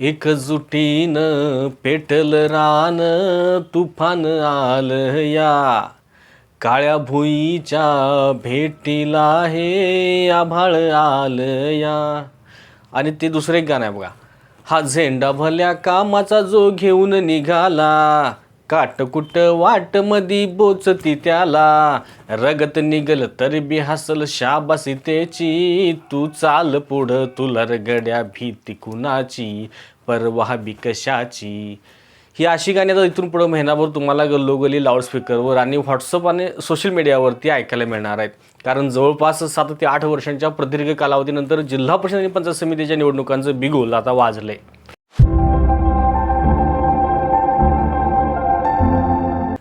एकजुटीनं पेटल रान तुफान आलं या. काळ्या भुईच्या भेटीला हे आभाळ आलं या. आणि ते दुसरं एक गाणं आहे बघा. हा झेंडा भल्या कामाचा जो घेऊन निघाला काटकुट वाट मधी बोचती त्याला. रगत निघल तर बी हसल शाबासी त्याची. तू चाल पुढं तुला रगड्या भीती कुणाची? परवा बी कशाची? ही अशी गाणी आता इथून पुढं महिनाभर तुम्हाला गल्लोगली लाऊडस्पीकरवर आणि व्हॉट्सअप आणि सोशल मीडियावरती ऐकायला मिळणार आहेत. कारण जवळपास सात ते आठ वर्षांच्या प्रदीर्घ कालावधीनंतर जिल्हा परिषद आणि पंचायत समितीच्या निवडणुकांचं बिगुल आता वाजलं आहे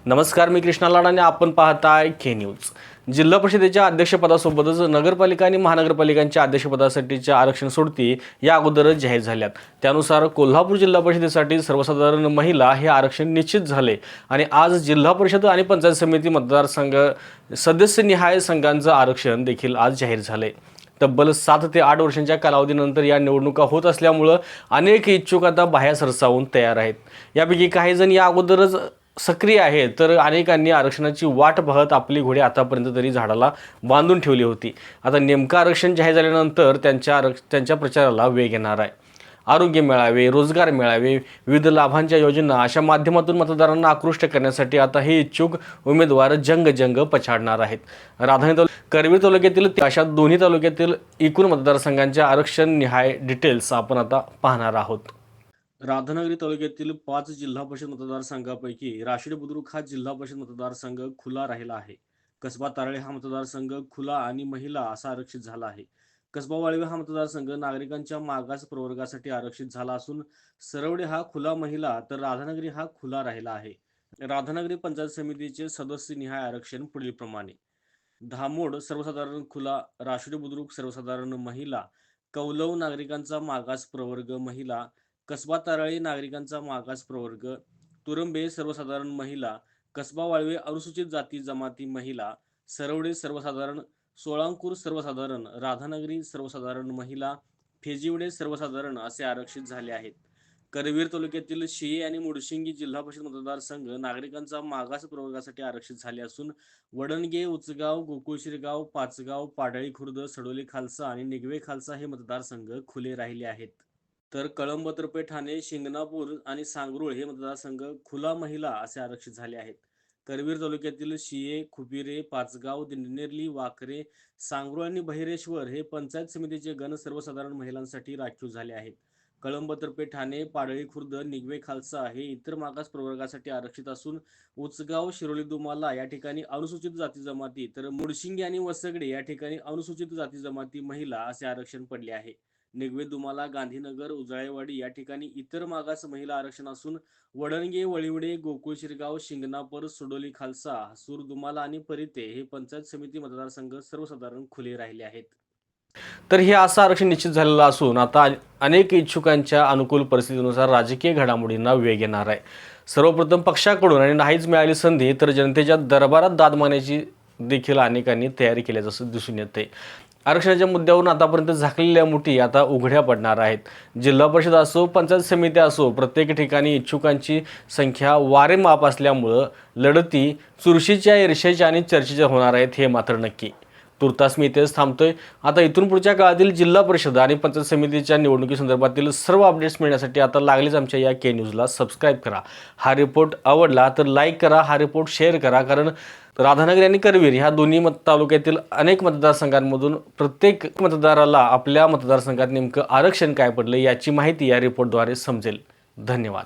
नमस्कार मी कृष्णा लाड आणि आपण पाहताय के न्यूज जिल्हा परिषदेच्या अध्यक्षपदासोबतच नगरपालिका आणि महानगरपालिकांच्या अध्यक्षपदासाठीच्या आरक्षण सोडती या अगोदरच जाहीर झाल्यात. त्यानुसार कोल्हापूर जिल्हा परिषदेसाठी सर्वसाधारण महिला हे आरक्षण निश्चित झाले आणि आज जिल्हा परिषद आणि पंचायत समिती मतदारसंघ सदस्यनिहाय संघांचं आरक्षण देखील आज जाहीर झाले. तब्बल सात ते आठ वर्षांच्या कालावधीनंतर या निवडणुका होत असल्यामुळं अनेक इच्छुक आता बाहेर सरसावून तयार आहेत. यापैकी काही जण या अगोदरच सक्रिय आहे तर अनेकांनी आरक्षणाची वाट पाहत आपली घोडी आतापर्यंत तरी झाडाला बांधून ठेवली होती. आता नेमकं आरक्षण जाहीर झाल्यानंतर त्यांच्या आरक्ष त्यांच्या प्रचाराला वेग येणार आहे. आरोग्य मेळावे रोजगार मेळावे विविध लाभांच्या योजना अशा माध्यमातून मतदारांना आकृष्ट करण्यासाठी आता हे इच्छुक उमेदवार जंग जंग पछाडणार आहेत. राधानी तालु करवीर तालुक्यातील अशा दोन्ही तालुक्यातील एकूण मतदारसंघांच्या आरक्षण निहाय डिटेल्स आपण आता पाहणार आहोत. राधानगरी तालुक्यातील पाच जिल्हा परिषद मतदारसंघापैकी राशीड बुद्रुक हा जिल्हा परिषद मतदारसंघ खुला राहिला आहे. कसबा तारळे हा मतदारसंघ खुला आणि महिला असा आरक्षित झाला आहे. कसबा वाळवे हा मतदारसंघ नागरिकांच्या मागास प्रवर्गासाठी आरक्षित झाला असून सरवडे हा खुला महिला तर राधानगरी हा खुला राहिला आहे. राधानगरी पंचायत समितीचे सदस्य निहाय आरक्षण पुढीलप्रमाणे. धामोड सर्वसाधारण खुला राष्ट्रीय बुद्रुक सर्वसाधारण महिला कौलव नागरिकांचा मागास प्रवर्ग महिला कसबा तारळी नागरिकांचा मागास प्रवर्ग तुरंबे सर्वसाधारण महिला कसबा वाळवे अनुसूचित जाती जमाती महिला सरवडे सर्वसाधारण सोळांकूर सर्वसाधारण राधानगरी सर्वसाधारण महिला फेजिवडे सर्वसाधारण असे आरक्षित झाले आहेत. करवीर तालुक्यातील शिये आणि मुडशिंगी जिल्हा परिषद मतदारसंघ नागरिकांचा मागास प्रवर्गासाठी आरक्षित झाले असून वडणगे उचगाव गोकुळशिरगाव पाचगाव पाडळी खुर्द सडोली खालसा आणि निगवे खालसा हे मतदारसंघ खुले राहिले आहेत. तर कळंब तर्फे ठाणे शिंगणापूर आणि सांगरुळ हे मतदारसंघ खुला महिला असे आरक्षित झाले आहेत. करवीर तालुक्यातील शिये खुपिरे पाचगाव दिंडनेरली वाकरे सांगरुळ आणि बहिरेश्वर हे पंचायत समितीचे गण सर्वसाधारण महिलांसाठी राखीव झाले आहेत. कळंब तर्फे ठाणे पाडळी खुर्द निगवे खालसा हे इतर मागास प्रवर्गासाठी आरक्षित असून उचगाव शिरोली दुमाला या ठिकाणी अनुसूचित जाती जमाती तर मुडशिंगे आणि वसगडे या ठिकाणी अनुसूचित जाती जमाती महिला असे आरक्षण पडले आहे. निगवे दुमाला गांधीनगर उजाळेवाडी या ठिकाणी इतर मागास महिला आरक्षण असून वडणगे वळिवडे गोकुळ शिरगाव शिंगणापूर सुडोली खालसा हसूर दुमाला आणि परिते हे पंचायत समिती मतदारसंघ सर्वसाधारण खुले राहिले आहेत. तर हे असं आरक्षण निश्चित झालेलं असून आता अनेक इच्छुकांच्या अनुकूल परिस्थितीनुसार राजकीय घडामोडींना वेग येणार आहे. सर्वप्रथम पक्षाकडून आणि नाहीच मिळाली संधी तर जनतेच्या दरबारात दाद मागण्याची देखील अनेकांनी तयारी केल्याचं दिसून येते आरक्षणाच्या मुद्द्यावरून आतापर्यंत झाकलेल्या मुठी आता उघड्या पडणार आहेत. जिल्हा परिषद असो पंचायत समिती असो प्रत्येक ठिकाणी इच्छुकांची संख्या वारेमाप असल्यामुळं लढती चुरशीच्या ईर्षेच्या आणि चर्चेच्या होणार आहेत हे मात्र नक्की. तुर्तास मी इथेच थांबतोय. आता इथून पुढच्या काळातील जिल्हा परिषद आणि पंचायत समितीच्या निवडणुकीसंदर्भातील सर्व अपडेट्स मिळण्यासाठी आता लागलीच आमच्या या के न्यूजला सबस्क्राईब करा. हा रिपोर्ट आवडला तर लाईक करा हा रिपोर्ट शेअर करा कारण राधानगरी आणि करवीर ह्या दोन्ही मत तालुक्यातील अनेक मतदारसंघांमधून प्रत्येक मतदाराला आपल्या मतदारसंघात नेमकं आरक्षण काय पडलं याची माहिती या रिपोर्टद्वारे समजेल. धन्यवाद.